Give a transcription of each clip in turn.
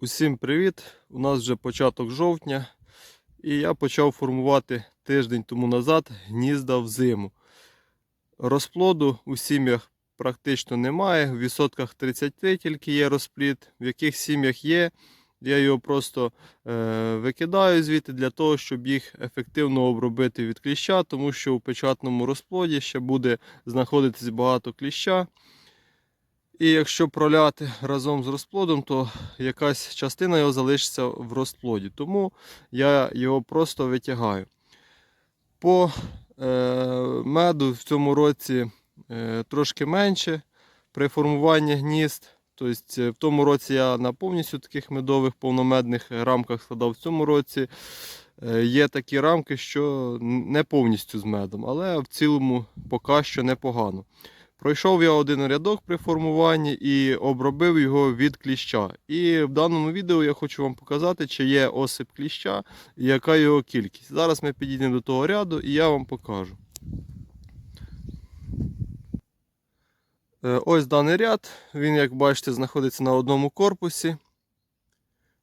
Усім привіт! У нас вже початок жовтня, і я почав формувати тиждень тому назад гнізда в зиму. Розплоду у сім'ях практично немає. В відсотках 33 тільки є розплід. В яких сім'ях є, я його просто е, викидаю звідти для того, щоб їх ефективно обробити від кліща, тому що у печатному розплоді ще буде знаходитись багато кліща. І якщо проляти разом з розплодом, то якась частина його залишиться в розплоді. Тому я його просто витягаю. По е, меду в цьому році трошки менше при формуванні гнізд. Тобто в тому році я на повністю таких медових повномедних рамках складав. В цьому році е, є такі рамки, що не повністю з медом, але в цілому поки що непогано. Пройшов я один рядок при формуванні і обробив його від кліща. І в даному відео я хочу вам показати, чи є осип кліща і яка його кількість. Зараз ми підійдемо до того ряду і я вам покажу. Е, Ось даний ряд. Він, як бачите, знаходиться на одному корпусі.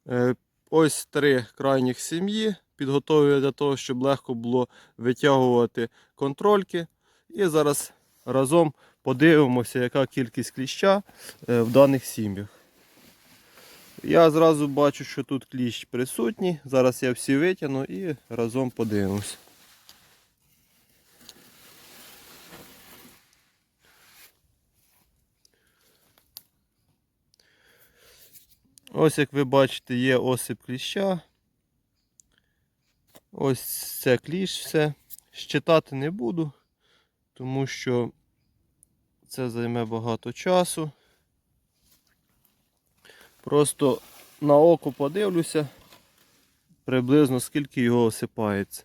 Е, Ось три крайніх сім'ї. Підготовлю для того, щоб легко було витягувати контрольки. І зараз разом подивимося, яка кількість кліща е, в даних сім'ях. Я зразу бачу, що тут кліщ присутній. Зараз я всі витягну і разом подивимось. Ось як ви бачите, є осип кліща. Ось це кліщ все. Щитати не буду, тому що це займе багато часу. Просто на око подивлюся приблизно скільки його осипається.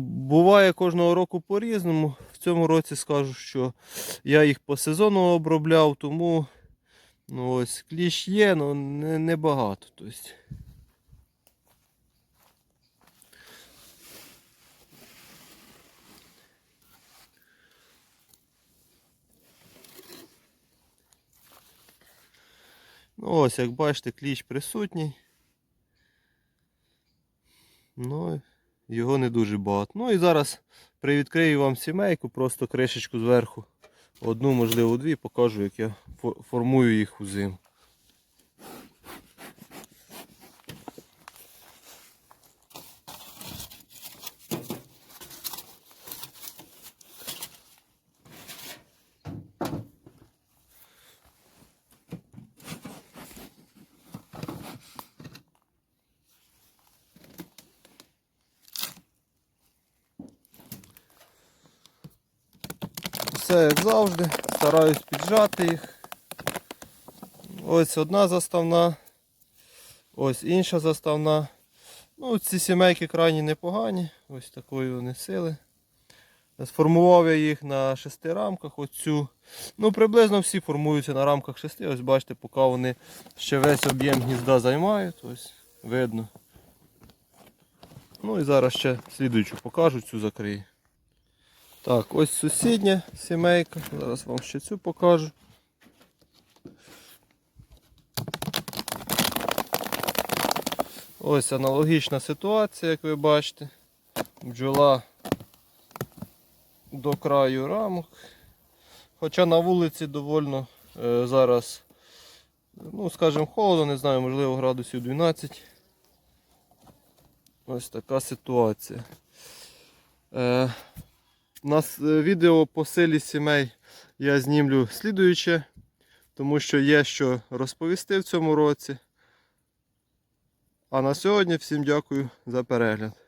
Буває кожного року по-різному. В цьому році скажу, що я їх по сезону обробляв, тому ну, ось кліщ є, але не, не. Тобто. Ну, ось, як бачите, кліщ присутній. Ну, його не дуже багато. Ну і зараз привідкрию вам сімейку, просто кришечку зверху. Одну, можливо, дві, покажу, як я формую їх у зиму. Все як завжди, стараюсь піджати їх. Ось одна заставна, ось інша заставна. Ну, ці сімейки крайні непогані, ось такої вони сили. Сформував я їх на шести рамках. Оцю. Ну, приблизно всі формуються на рамках шести. Ось бачите, поки вони ще весь об'єм гнізда займають, ось видно. Ну і зараз ще слідуючу покажу, цю закрию. Так, ось сусідня сімейка. Зараз вам ще цю покажу. Ось аналогічна ситуація, як ви бачите. Бджола до краю рамок. Хоча на вулиці довольно е, зараз, ну, скажімо, холодно, не знаю, можливо, градусів 12. Ось така ситуація. Е, у нас е, відео по силі сімей я знімлю слідуюче, тому що є що розповісти в цьому році. А на сьогодні всім дякую за перегляд.